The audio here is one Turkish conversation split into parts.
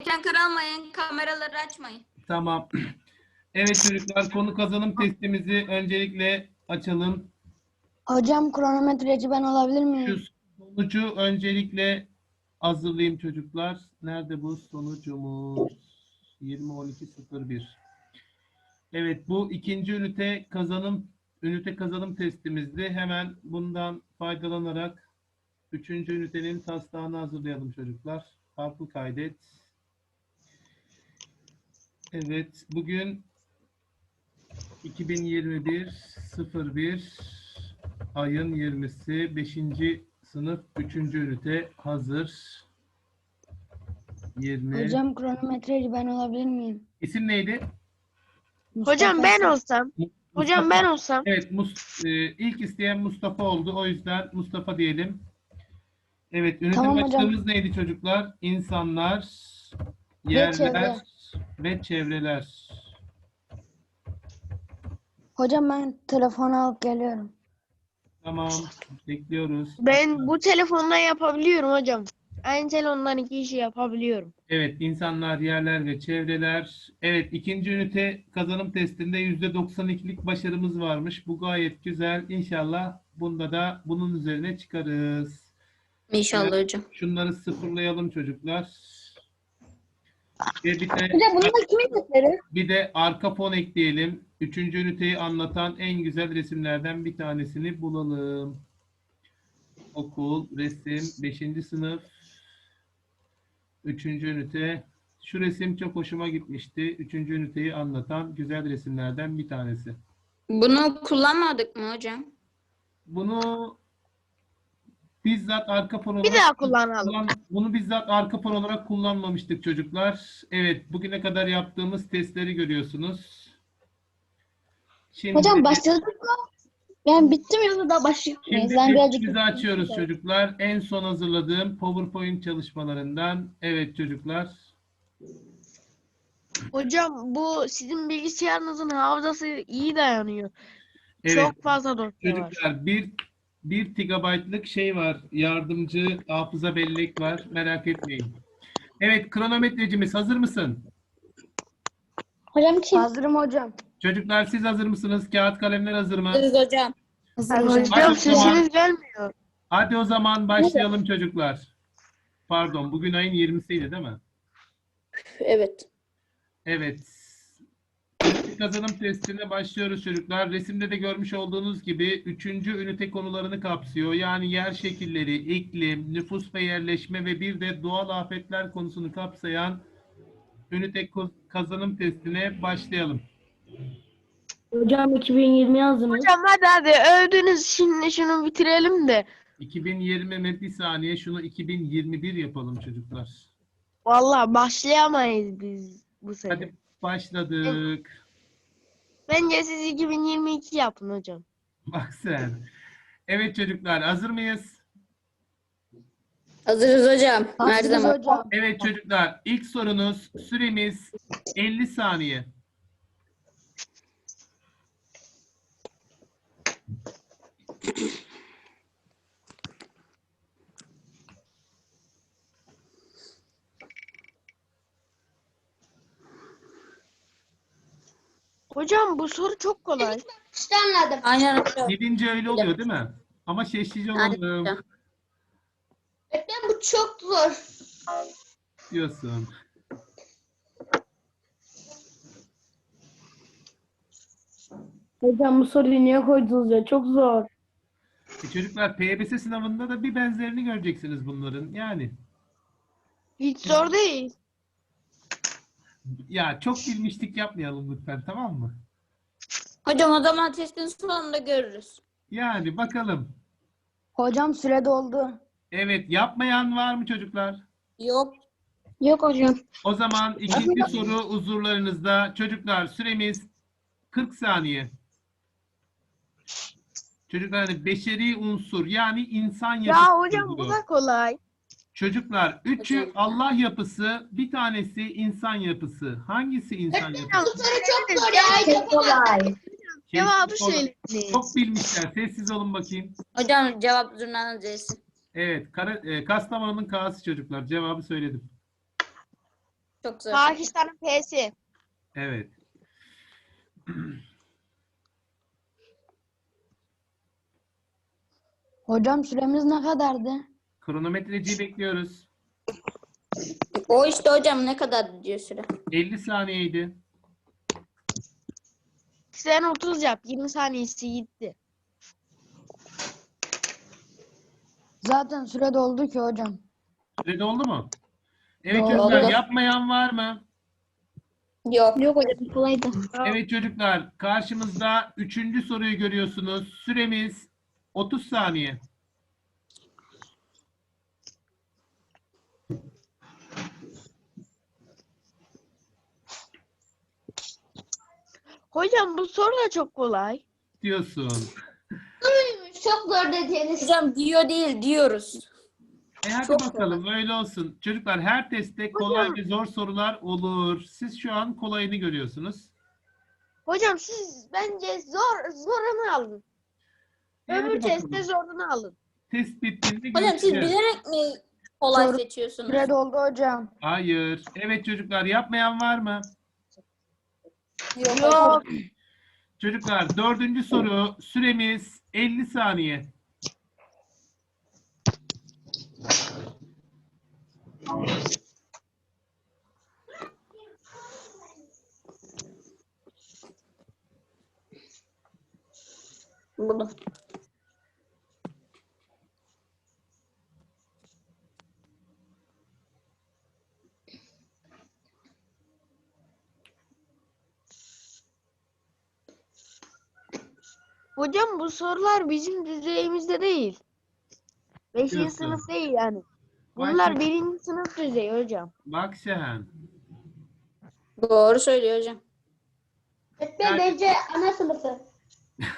Ekran karalmayın, kameraları açmayın. Tamam. Evet çocuklar konu kazanım testimizi öncelikle açalım. Hocam kronometreci ben olabilir Şu miyim? sonucu öncelikle hazırlayayım çocuklar. Nerede bu sonucumuz? 20.12.01 Evet bu ikinci ünite kazanım ünite kazanım testimizdi. Hemen bundan faydalanarak üçüncü ünitenin taslağını hazırlayalım çocuklar. Farklı kaydet. Evet bugün 2021 01 ayın 20'si 5. sınıf 3. ünite hazır. 20. Hocam kronometreci ben olabilir miyim? İsim neydi? Hocam Mustafa. ben olsam. Hocam ben olsam. Evet, Mus e, ilk isteyen Mustafa oldu. O yüzden Mustafa diyelim. Evet, ünite Tamam hocam. başlığımız neydi çocuklar? İnsanlar, yerler çevre. Ve çevreler. Hocam ben telefonu alıp geliyorum. Tamam, bekliyoruz. Ben bu telefonla yapabiliyorum hocam. Aynı telefondan iki işi yapabiliyorum. Evet, insanlar, yerler ve çevreler. Evet, ikinci ünite kazanım testinde %92'lik başarımız varmış. Bu gayet güzel. İnşallah bunda da bunun üzerine çıkarız. İnşallah hocam. Şunları sıfırlayalım çocuklar. Ve bir de, Hocam bunlar kimin deferi? bir de arka fon ekleyelim. Üçüncü üniteyi anlatan en güzel resimlerden bir tanesini bulalım. Okul, resim, beşinci sınıf, üçüncü ünite. Şu resim çok hoşuma gitmişti. Üçüncü üniteyi anlatan güzel resimlerden bir tanesi. Bunu kullanmadık mı hocam? Bunu bizzat arka fon olarak Bir daha kullanalım. kullan- bunu bizzat arka fon olarak kullanmamıştık çocuklar. Evet, bugüne kadar yaptığımız testleri görüyorsunuz. Şimdi, Hocam başladık mı? Yani bitti mi yoksa daha mıyız? şimdi Ben birazcık... testimizi açıyoruz çocuklar. En son hazırladığım PowerPoint çalışmalarından. Evet çocuklar. Hocam bu sizin bilgisayarınızın hafızası iyi dayanıyor. Evet Çok fazla dosya var. çocuklar bir 1 TB'lık şey var. Yardımcı hafıza bellek var. Merak etmeyin. Evet kronometrecimiz hazır mısın? Hocam kim? Hazırım hocam. Çocuklar siz hazır mısınız? Kağıt kalemler hazır mı? hocam. Hazırım Hadi Hocam o zaman. sesiniz gelmiyor. Hadi o zaman başlayalım çocuklar. Pardon, bugün ayın 20'siydi değil mi? Evet. Evet. Ünite kazanım testine başlıyoruz çocuklar. Resimde de görmüş olduğunuz gibi üçüncü ünite konularını kapsıyor. Yani yer şekilleri, iklim, nüfus ve yerleşme ve bir de doğal afetler konusunu kapsayan ünite kazanım testine başlayalım. Hocam 2020 yazdınız. Hocam hadi hadi övdünüz şimdi şunu bitirelim de. 2020 mi? Bir saniye şunu 2021 yapalım çocuklar. Vallahi başlayamayız biz bu sene. Hadi başladık. Bence siz 2022 yapın hocam. Bak sen. Evet çocuklar hazır mıyız? Hazırız hocam. Her zaman. hocam. Evet çocuklar ilk sorunuz süremiz 50 saniye. Hocam bu soru çok kolay. İşte anladım. Aynen hocam. Gidince öyle oluyor değil mi? Ama olalım hocam. Öğretmen bu çok zor. diyorsun. Hocam bu soruyu niye koydunuz ya? Çok zor. E çocuklar PYS sınavında da bir benzerini göreceksiniz bunların. Yani Hiç zor değil. Ya çok bilmişlik yapmayalım lütfen tamam mı? Hocam o zaman testin sonunda görürüz. Yani bakalım. Hocam süre doldu. Evet yapmayan var mı çocuklar? Yok. Yok hocam. O zaman ikinci soru huzurlarınızda. Çocuklar süremiz 40 saniye. Çocuklar hani beşeri unsur yani insan yapısı. Ya hocam bu. da kolay. Çocuklar üçü. Allah yapısı, bir tanesi insan yapısı. Hangisi insan yapısı? çok zor ya. Çok kolay. Cevabı söyleyin. Çok bilmişler. Sessiz olun bakayım. Hocam cevap zurnanın C'si. Evet, Kara, e, Kastamonu'nun K'sı çocuklar. Cevabı söyledim. Çok zor. Pakistan'ın P'si. Evet. Hocam süremiz ne kadardı? Kronometreciyi bekliyoruz. O işte hocam ne kadar diyor süre? 50 saniyeydi. Sen 30 yap. 20 saniyesi gitti. Zaten süre doldu ki hocam. Süre doldu mu? Evet Doldu. çocuklar yapmayan var mı? Yok. Yok hocam kolaydı. Evet çocuklar karşımızda üçüncü soruyu görüyorsunuz. Süremiz 30 saniye. Hocam bu soru da çok kolay. diyorsun. Çok zor dediğiniz. Hocam diyor değil diyoruz. E hadi Çok bakalım öyle olsun. Çocuklar her testte kolay ve zor sorular olur. Siz şu an kolayını görüyorsunuz. Hocam siz bence zor zorunu alın. E hadi Öbür bakalım. testte zorunu alın. Test bittiğinde Hocam siz görüşeceğiz. bilerek mi kolay Soru- seçiyorsunuz? Süre doldu hocam. Hayır. Evet çocuklar yapmayan var mı? Yok. Yok. Çocuklar dördüncü soru süremiz 50 saniye. Bunu. Hocam bu sorular bizim düzeyimizde değil. Beşinci sınıf değil yani. Vay Bunlar çok- birinci sınıf düzeyi hocam. Bak Şehan. Doğru söylüyor hocam. Yani- bence ana sınıfı.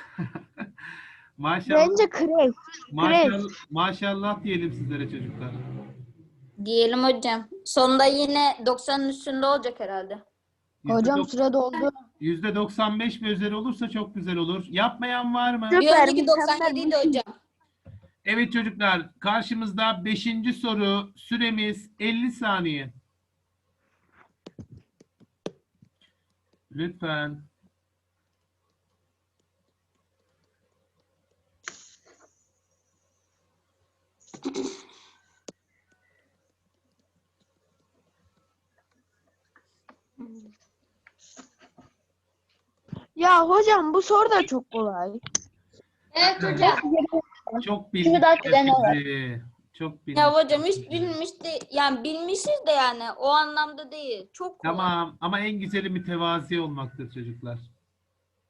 Maşallah, Bence kreş. maşallah, maşallah diyelim sizlere çocuklar. Diyelim hocam. Sonunda yine 90'ın üstünde olacak herhalde. Hocam süre doldu. Yüzde 95 ve üzeri olursa çok güzel olur. Yapmayan var mı? Süper, Bir önceki mükemmel, 97 'ydi hocam. Evet çocuklar karşımızda 5. soru süremiz 50 saniye. Lütfen. Ya hocam bu soru da çok kolay. Evet hocam. Çok Şimdi daha güzel bilmişsiniz olur. sizi. Çok bilmiş. Ya hocam hiç bilmiş de yani bilmişiz de yani o anlamda değil. Çok kolay. Tamam ama en güzeli mütevazi olmaktır çocuklar.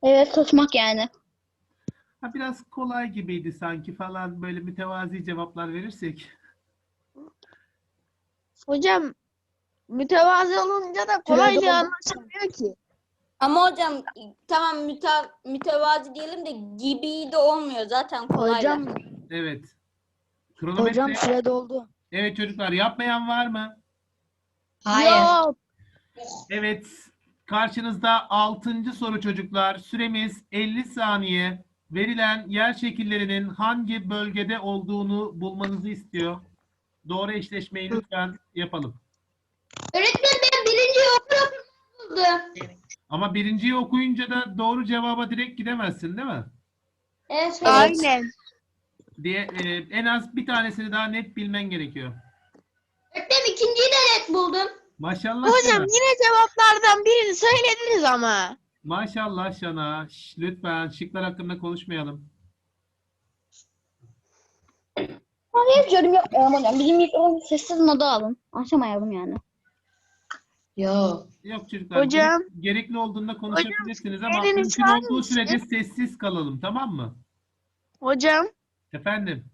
Evet susmak yani. Ha, biraz kolay gibiydi sanki falan böyle mütevazi cevaplar verirsek. Hocam mütevazi olunca da kolaylığı anlaşılmıyor ki. Ama hocam tamam müte, mütevazi diyelim de gibi de olmuyor zaten kolaylar. Hocam, Evet. Kronometre. hocam süre doldu. Evet çocuklar yapmayan var mı? Yok. Evet. Karşınızda 6. soru çocuklar. Süremiz 50 saniye. Verilen yer şekillerinin hangi bölgede olduğunu bulmanızı istiyor. Doğru eşleşmeyi lütfen yapalım. Öğretmen ben birinci okul buldum. Ama birinciyi okuyunca da doğru cevaba direkt gidemezsin değil mi? Evet Aynen. Diye e, en az bir tanesini daha net bilmen gerekiyor. Öğretmen ikinciyi de net buldum. Maşallah Hocam sana. yine cevaplardan birini söylediniz ama. Maşallah Şana. Şş, lütfen şıklar hakkında konuşmayalım. Hiç yorum yapmıyorum hocam. Bizim mikrofonu sessiz moda alın. Açamayalım yani. Yok çocuklar. Hocam. gerek- gerekli olduğunda konuşabilirsiniz ama mümkün olduğu mısın? sürece sessiz kalalım tamam mı? Hocam Efendim.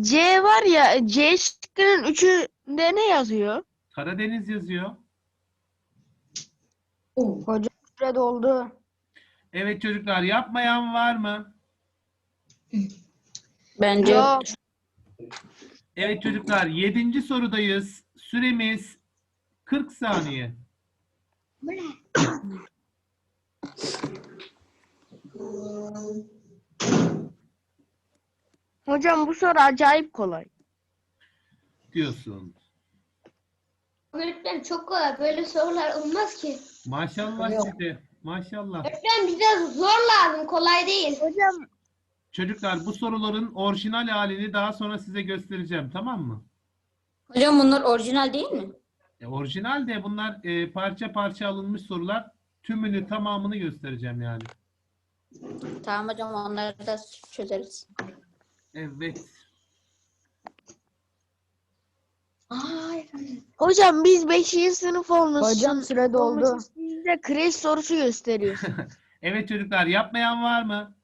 C var ya C şıkkının üçünde ne yazıyor? Karadeniz yazıyor. Hocam süre doldu. Evet çocuklar yapmayan var mı? Bence Yok. Evet çocuklar 7. sorudayız. Süremiz 40 saniye. Hocam bu soru acayip kolay. diyorsun. Öğretmenim çok kolay. Böyle sorular olmaz ki. Maşallah size. Maşallah. Öğretmenim bize zor lazım. Kolay değil. Hocam Çocuklar bu soruların orijinal halini daha sonra size göstereceğim. Tamam mı? Hocam bunlar orijinal değil mi? E, orijinal de bunlar e, parça parça alınmış sorular. Tümünü tamamını göstereceğim yani. Tamam hocam onları da çözeriz. Evet. hocam biz 5. sınıf olmuşsun. Hocam süre doldu. olmuşuz. Siz de kreş sorusu gösteriyorsun. Evet çocuklar yapmayan var mı?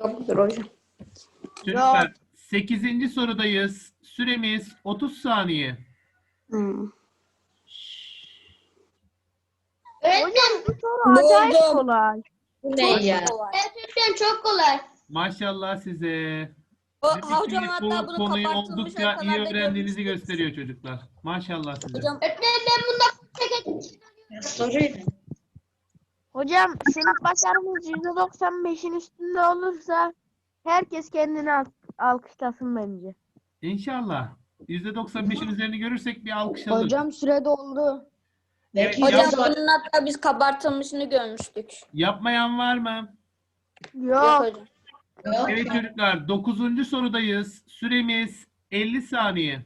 Yoktur hocam. Çocuklar 8. sorudayız. Süremiz 30 saniye. Hmm. Öğretmenim, Bu soru acayip Buldum. kolay. Bu ne ya? öğretmenim çok kolay. Maşallah size. O, Demek ki hocam hatta bu bunu konuyu oldukça iyi haritalarda öğrendiğinizi gösteriyor çocuklar. Maşallah size. Hocam Öğretmenim ben bunda çekeceğim. Hocam sınıf başarımız %95'in üstünde olursa herkes kendini al- alkışlasın bence. İnşallah. %95'in üzerini görürsek bir alkış alırız. Hocam süre doldu. Evet, hocam yap- bunun hatta biz kabartılmışını görmüştük. yapmayan var mı? Yok Yok. hocam. Evet çocuklar 9. sorudayız. Süremiz 50 saniye.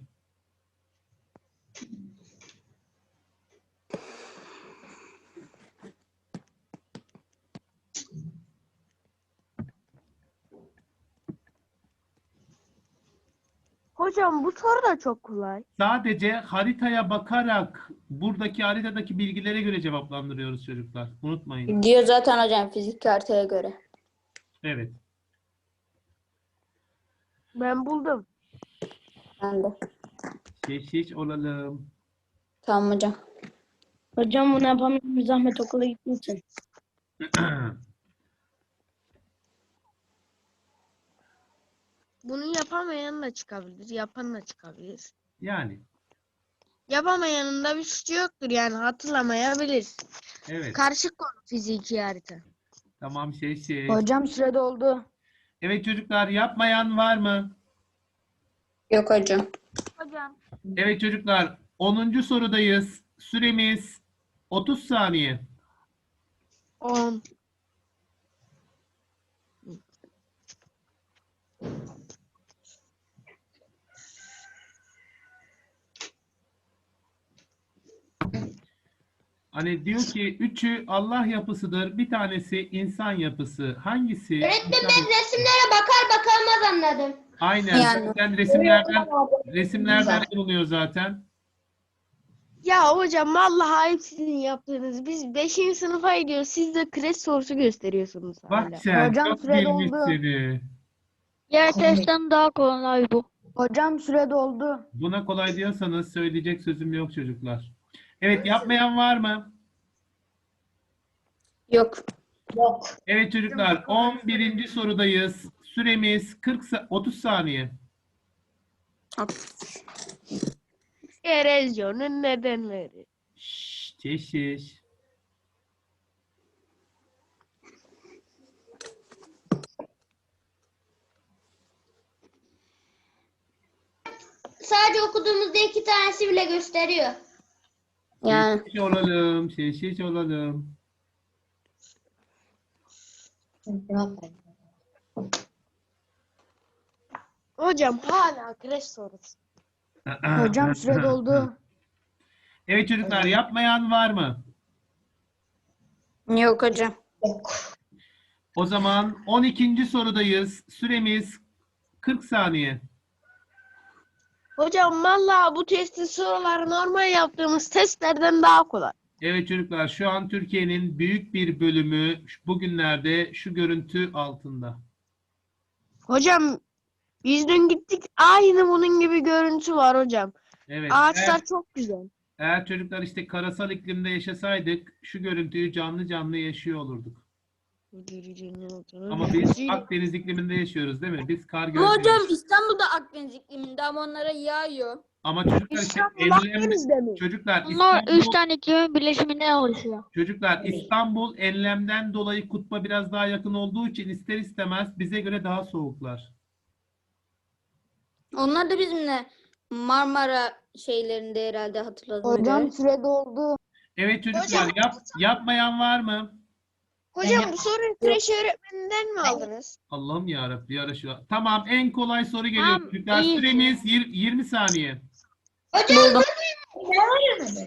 Hocam bu soru da çok kolay. Sadece haritaya bakarak buradaki haritadaki bilgilere göre cevaplandırıyoruz çocuklar. Unutmayın. Diyor zaten hocam fizik haritaya göre. Evet. Ben buldum. Ben de. Şeşiş olalım. Tamam hocam. Hocam bunu yapamıyorum. Zahmet okula gitmişsin. Bunu yapamayan da çıkabilir, yapan da çıkabilir. yani. Yapamayanın da bir suçu yoktur yani hatırlamayabilir. Evet. Karışık konu fiziki harita. Tamam şeşiş. Hocam süre doldu. Evet çocuklar yapmayan var mı? Yok hocam. Hocam. Evet çocuklar 10. sorudayız. Süremiz 30 saniye. 10. Hani diyor ki üçü Allah yapısıdır. Bir tanesi insan yapısı. Hangisi? Öğretmenim ben resimlere bakar bakalmaz anladım. Aynen. Yani. Zaten resimlerden resimlerden bulunuyor zaten. Ya hocam vallahi hep sizin yaptığınız. Biz 5. sınıfa gidiyoruz. Siz de kreş sorusu gösteriyorsunuz hala. Bak sen Hocam çok süre bilmiş doldu. seni. Diğer testten daha kolay bu. Hocam süre doldu. Buna kolay diyorsanız söyleyecek sözüm yok çocuklar. Evet yapmayan var mı? Yok. Evet çocuklar 11. sorudayız. Süremiz 40 sa- 30 saniye. Erozyonun nedenleri. Şşş, teşhiş. Sadece okuduğumuzda iki tanesi bile gösteriyor. Yani Teşhiş olalım, teşhiş olalım. Hocam hala kreş sorusu. Hocam süre doldu. Evet çocuklar yapmayan var mı? yok hocam. O zaman 12. sorudayız. Süremiz 40 saniye. Hocam vallahi bu testin soruları normal yaptığımız testlerden daha kolay. Evet çocuklar şu an Türkiye'nin büyük bir bölümü bugünlerde şu görüntü altında. Hocam biz dün gittik aynı bunun gibi görüntü var hocam. Evet. Ağaçlar Eğer, çok güzel. eğer çocuklar işte karasal iklimde yaşasaydık şu görüntüyü canlı canlı yaşıyor olurduk. Ama biz Akdeniz ikliminde yaşıyoruz değil mi? Biz kar Ama görmüyoruz. hocam İstanbul'da Akdeniz ikliminde ama onlara yağıyor. Ama çocuklar işte İstanbul enlem, Akdeniz'de mi? çocuklar Bunlar İstanbul, üç tane iklimin birleşiminden oluşuyor. çocuklar İstanbul enlemden dolayı kutba biraz daha yakın olduğu için ister istemez bize göre daha soğuklar. Onlar da bizimle Marmara şeylerinde herhalde hatırladığım Hocam süre doldu. Evet çocuklar Hocam- yap, yapmayan var mı? Hocam bu soruyu kreş öğretmeninden mi aldınız? Allah'ım ya Rabbi. Tamam en kolay soru geliyor Tamam, çocuklar. iyi. Süremiz yir- 20 saniye. Buldum.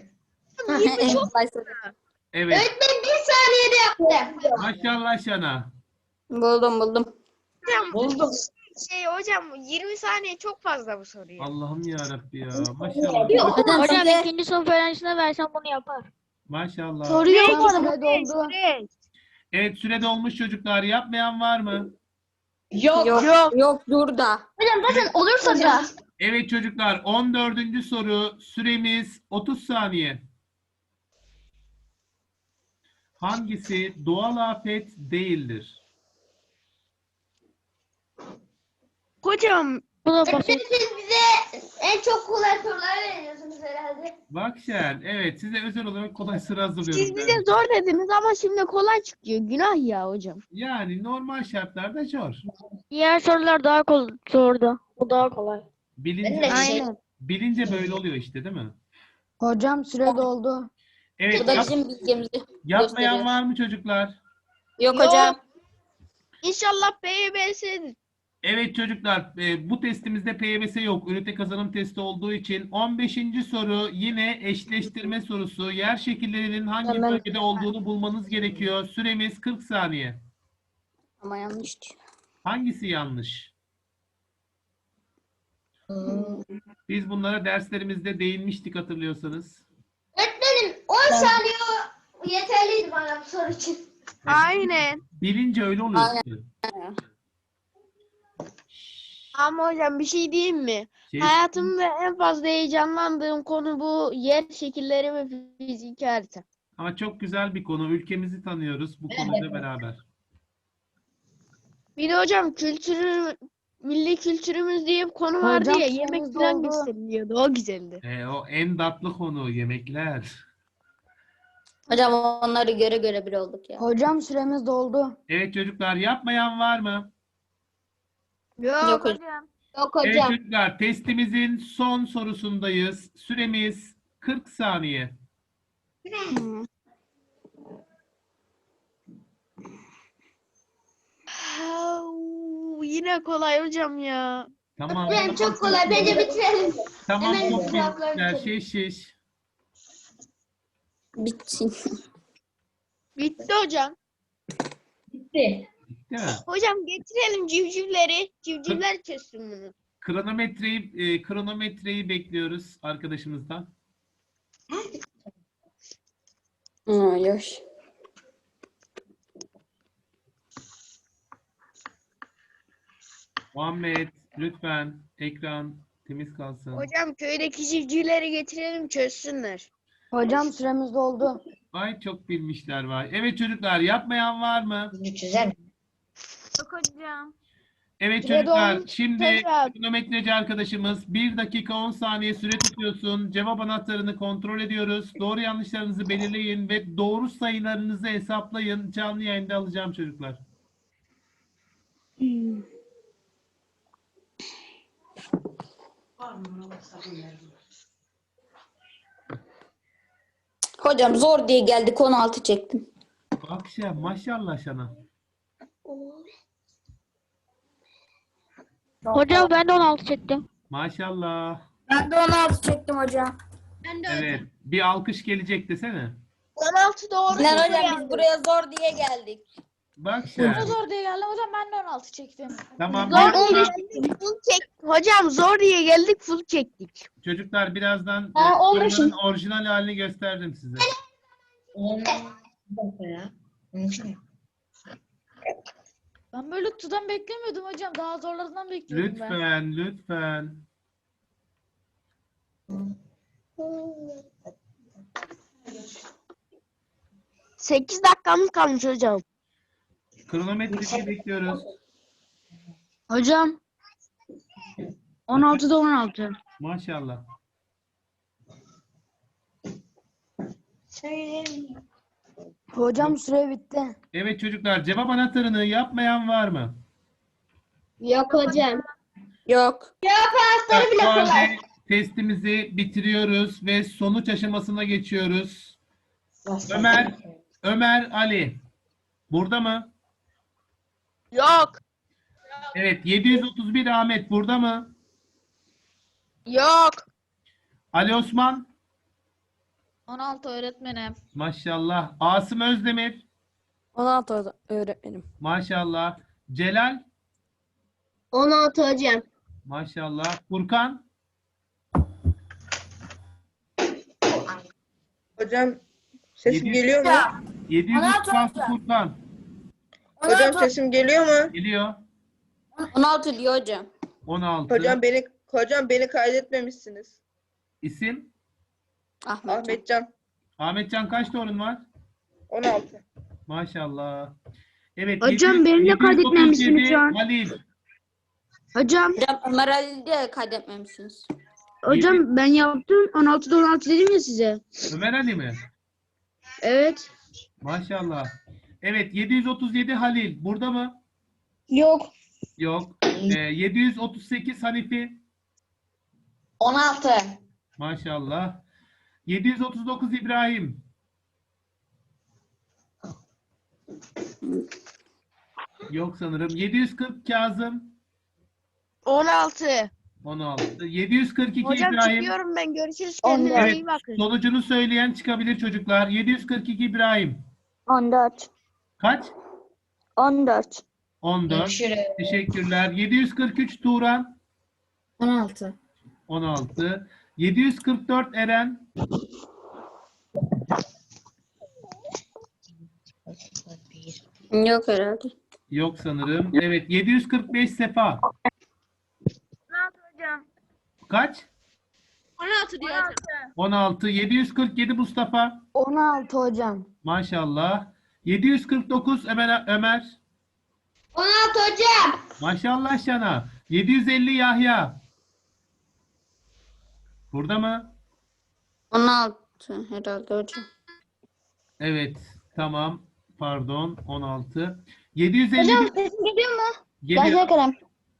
Yirmi çok Kolay soru. Evet. Öğretmen bir saniyede yaptı. Maşallah Şana. Buldum buldum. Hocam şey hocam 20 saniye çok fazla bu soruyu. Allah'ım ya Rabbi ya. Maşallah. Hocam Hocam size ikinci sınıf öğrencisine versem bunu yapar. Maşallah. Soruyu Hocam süre doldu. Kreş. Evet süre dolmuş çocuklar. Yapmayan var mı? yok yok, yok dur da. Hocam zaten olursa da. Evet çocuklar 14. soru süremiz 30 saniye. Hangisi doğal afet değildir? Hocam Bu en çok kolay sorular veriyorsunuz herhalde. Bak Şen, evet size özel olarak kolay sıra hazırlıyorum. siz bize zor dediniz ama şimdi kolay çıkıyor. Günah ya hocam. Yani normal şartlarda zor. Diğer sorular daha kolay sordu. Bu daha kolay. Bilince, Aynen. şey- bilince böyle oluyor işte değil mi? Hocam süre doldu. Evet Bu da yap- bizim bilgimizi yapmayan gösteriyor. var mı çocuklar? Yok Yok. hocam. İnşallah PYBS'dir. Evet çocuklar e, bu testimizde PYBS yok. Ünite kazanım testi olduğu için 15. soru yine eşleştirme sorusu. Yer şekillerinin hangi Hemen- bölgede olduğunu bulmanız gerekiyor. Süremiz 40 saniye. Ama yanlış diyor. Hangisi yanlış? Biz bunlara derslerimizde değinmiştik hatırlıyorsanız. Öğretmenim 10 saniye yeterliydi bana bu soru için. Aynen. Bilince öyle oluyor. Aynen. Ama hocam bir şey diyeyim mi? Şey- Hayatımda en fazla heyecanlandığım konu bu yer şekilleri ve fiziki harita. Ama çok güzel bir konu. Ülkemizi tanıyoruz bu konuyla beraber. Bir de hocam kültürü, milli kültürümüz diye bir konu vardı Hocam ya süremiz yemek falan doldu. gösteriliyordu. O güzeldi. E, o en tatlı konu yemekler. Hocam onları göre göre bir olduk ya. Hocam süremiz doldu. Evet çocuklar yapmayan var mı? Yok hocam. Yok Evet hocam. çocuklar testimizin son sorusundayız. Süremiz 40 saniye. Yine kolay hocam ya. Tamam. Öğretmenim çok kolay. Bence bitirelim. Tamam Hemen çok cevapları bitirelim. Şiş şiş. Bitsin. Bitti hocam. Değil mi? Hocam getirelim civcivleri. Civcivler çözsün bunu. Kronometreyi, e, kronometreyi bekliyoruz arkadaşımızdan. Ay, ay. Muhammed lütfen ekran temiz kalsın. Hocam köydeki civcivleri getirelim çözsünler. Hocam süremiz doldu. Vay çok bilmişler vay. Evet çocuklar yapmayan var mı? Yok hocam. Evet çocuklar şimdi kronometreci arkadaşımız 1 dakika 10 saniye süre tutuyorsun. Cevap anahtarını kontrol ediyoruz. Doğru yanlışlarınızı belirleyin ve doğru sayılarınızı hesaplayın. Canlı yayında alacağım çocuklar. Hocam zor diye geldik 16 çektim. Bak ya maşallah sana. Hocam ben de 16 çektim. Maşallah. Ben de 16 çektim hocam. Evet. Bir alkış gelecek desene. 16 doğru. Lan hocam biz buraya zor diye geldik. Bak sen. Zor diye geldim hocam ben de 16 çektim. Tamam. Zor birazdan- diye geldik, full çek. Hocam zor diye geldik full çektik. Çocuklar birazdan Ha, e, olmuşum. soruların orijinal halini gösterdim size. Ben böyle tutan beklemiyordum hocam. Daha zorlarından bekliyordum ben. Lütfen, lütfen. Sekiz dakikamız kalmış hocam. Kronometreyi bekliyoruz. Hocam 16'da 16. Maşallah. Hocam süre bitti. Evet çocuklar cevap anahtarını yapmayan var mı? Yok hocam. Yok. Anahtarı O bile kolay. halde testimizi bitiriyoruz ve sonuç aşamasına geçiyoruz. Ömer, Ömer Ali. Burada mı? Yok. Evet. 731 Ahmet burada mı? Yok. Ali Osman. 16 öğretmenim. Maşallah. Asım Özdemir. 16 öğretmenim. Maşallah. Celal. 16 hocam. Maşallah. Furkan. Hocam sesim Yedi- geliyor mu? 736 Furkan. Hocam sesim geliyor mu? Geliyor. 16 diyor hocam. 16. Hocam beni hocam beni kaydetmemişsiniz. İsim? Ahmet. Ahmetcan Ahmetcan kaç torun var? 16. Maşallah. Evet. Hocam, 700 beni de kaydetmemişsiniz 737 şu an. Halil. Hocam, Hocam Ömer Ali'yi de kaydetmemişsiniz. hocam ben yaptım. 16'da 16 dedim ya size. Ömer Ali mi? Evet. Maşallah. Evet 737 Halil. Burada mı? Yok. Yok. Ee, 738 Hanifi. 16. Maşallah. 739 İbrahim. Yok sanırım. 740 Kazım. 16. 16. 742 Hocam İbrahim. çıkıyorum ben. Görüşürüz. Kendinize Evet. iyi bakın. Sonucunu söyleyen çıkabilir çocuklar. 742 İbrahim. 14. Kaç? 14. 14. Teşekkürler. 743 Turan. 16. 16. 744 Eren. Yok herhalde. Yok sanırım. Evet. 745 Sefa. 16 hocam. Kaç? 16 diyor hocam. 16. 747 Mustafa. 16 hocam. Maşallah. 749 Ömer. Ömer. 16 hocam. Maşallah sana. 750 Yahya. Burada mı? 16 herhalde hocam. Evet. Tamam. Pardon. 16. 750 Hocam sesim geliyor mu? geliyor. Kerem.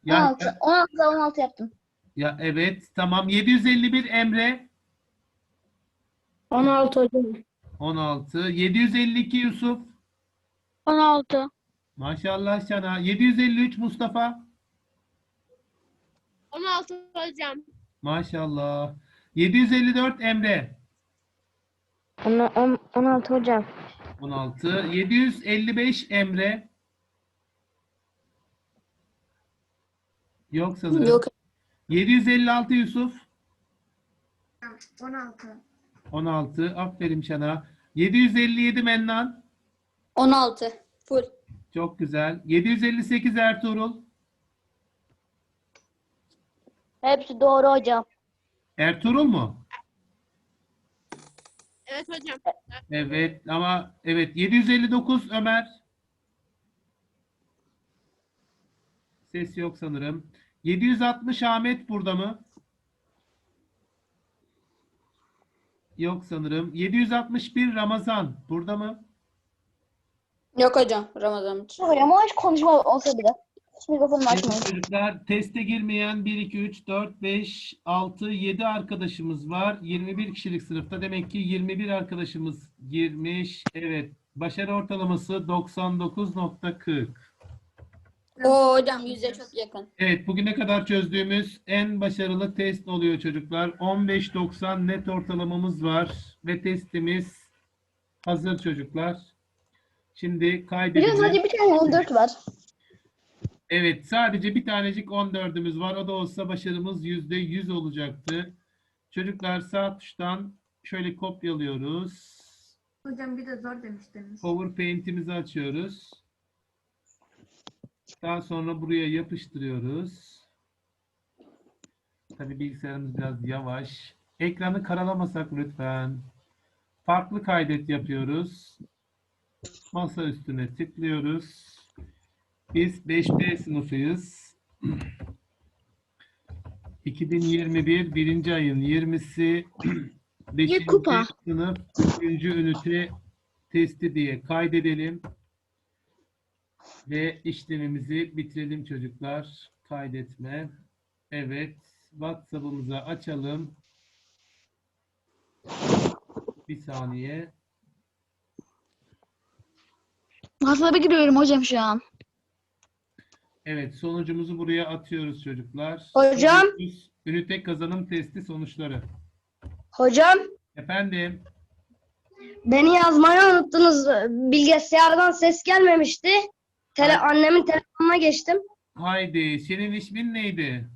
Ya, 16. 16'da 16 yaptım. ya evet. Tamam. 751 Emre. 16 hocam. 16. 752 Yusuf. 16. Maşallah sana. 753 Mustafa. 16 hocam. Maşallah. 754 Emre. 16 hocam. 16. 755 Emre. Yok sanırım. Yok 756 Yusuf. 16. 16. Aferin sana. 757 Mennan. 16. Full. Çok güzel. 758 Ertuğrul. Hepsi doğru hocam. Ertuğrul mu? Evet hocam. Evet ama evet 759 Ömer. Ses yok sanırım. 760 Ahmet burada mı? Yok sanırım. 761 Ramazan burada mı? Yok hocam Ramazan için. Hocam ama hiç konuşma olsa bile. Hiç mikrofonumu Evet açmayın. çocuklar teste girmeyen 1, 2, 3, 4, 5, 6, 7 arkadaşımız var. 21 kişilik sınıfta. Demek ki 21 arkadaşımız girmiş. Evet. Başarı ortalaması 99.40. Oo hocam yüze çok yakın. Evet, bugüne kadar çözdüğümüz en başarılı test oluyor çocuklar. 15.90 net ortalamamız var ve testimiz hazır çocuklar. Şimdi Biliyorum kaydedeceğiz. sadece bir tane 14 var. Evet, sadece bir tanecik 14'ümüz var. O da olsa başarımız %100 olacaktı. Çocuklar sağ tuştan şöyle kopyalıyoruz. Hocam bir de zor demiştiniz. PowerPoint'imizi açıyoruz. Daha sonra buraya yapıştırıyoruz. Tabii bilgisayarımız biraz yavaş. Ekranı karalamasak lütfen. Farklı kaydet yapıyoruz. Masa üstüne tıklıyoruz. Biz 5B sınıfıyız. 2021 birinci ayın 20'si 5. kupa. sınıf 3. ünite testi diye kaydedelim. Ve işlemimizi bitirelim çocuklar. Kaydetme. Evet. WhatsApp'ımızı açalım. Bir saniye. WhatsApp'a giriyorum hocam şu an. Evet, sonucumuzu buraya atıyoruz çocuklar. Hocam. Sonucumuz Ünite kazanım testi sonuçları. Hocam Efendim, beni yazmayı unuttunuz. Bilgisayardan ses gelmemişti. Tele annemin telefonuna geçtim. haydi. Senin ismin neydi?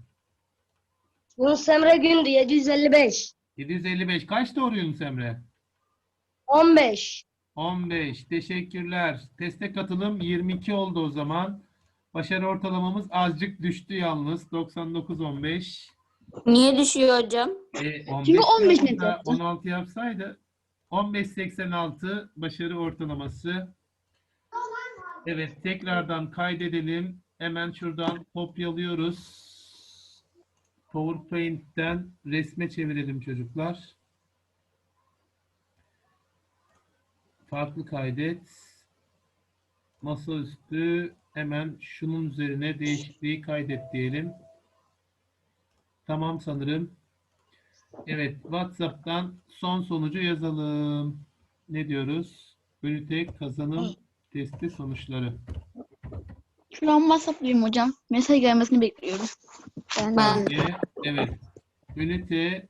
Yunus Emre Gündü 755. 755. Kaç doğru Yunus Emre? 15. 15. Teşekkürler. Teste katılım 22 oldu o zaman. Başarı ortalamamız azıcık düştü yalnız. 99-15. Niye düşüyor hocam? E, 15 Çünkü 15 net yapsa, yaptı. 16 yapsaydı 15-86 başarı ortalaması. Evet tekrardan kaydedelim. Hemen şuradan kopyalıyoruz. PowerPoint'ten resme çevirelim çocuklar. Farklı kaydet. Masaüstü hemen şunun üzerine değişikliği kaydet diyelim. Tamam sanırım. Evet, WhatsApp'tan son sonucu yazalım. Ne diyoruz? Ünite kazanım testi sonuçları. Şu an WhatsApp'lıyım hocam. Mesaj gelmesini bekliyorum. Ben Ve, evet. Ünite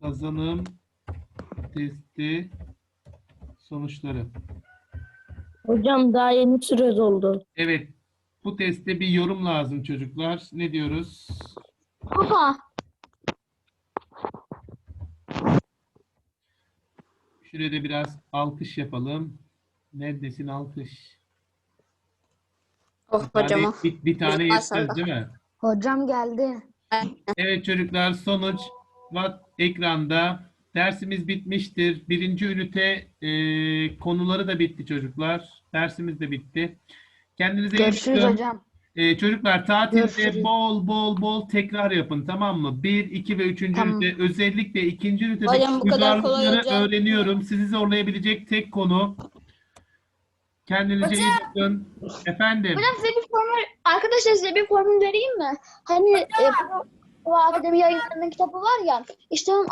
kazanım testi sonuçları. Hocam daha yeni sürez oldu. Evet. Bu testte bir yorum lazım çocuklar. Ne diyoruz? Baba. Şuraya da biraz alkış yapalım. Neredesin alkış? oh Bir tane, hocama. bir, bir tane yetmez değil mi? Hocam geldi. Evet çocuklar sonuç var ekranda. Dersimiz bitmiştir. Birinci ünite e, konuları da bitti çocuklar. Dersimiz de bitti. Kendinize iyi Görüşürüz bakın. hocam. E, çocuklar tatilde Görüşürüz. bol bol bol tekrar yapın tamam mı? Bir, iki ve üçüncü Tamam. ünite özellikle ikinci ünitede Hocam bu kadar kolay olacak. öğreniyorum. Sizi zorlayabilecek tek konu. Kendinize iyi bakın. Efendim. Hocam size bir formül, arkadaşlar size bir formül vereyim mi? Hani e, bu, bu akademi yayınlarının kitabı var ya, işte onun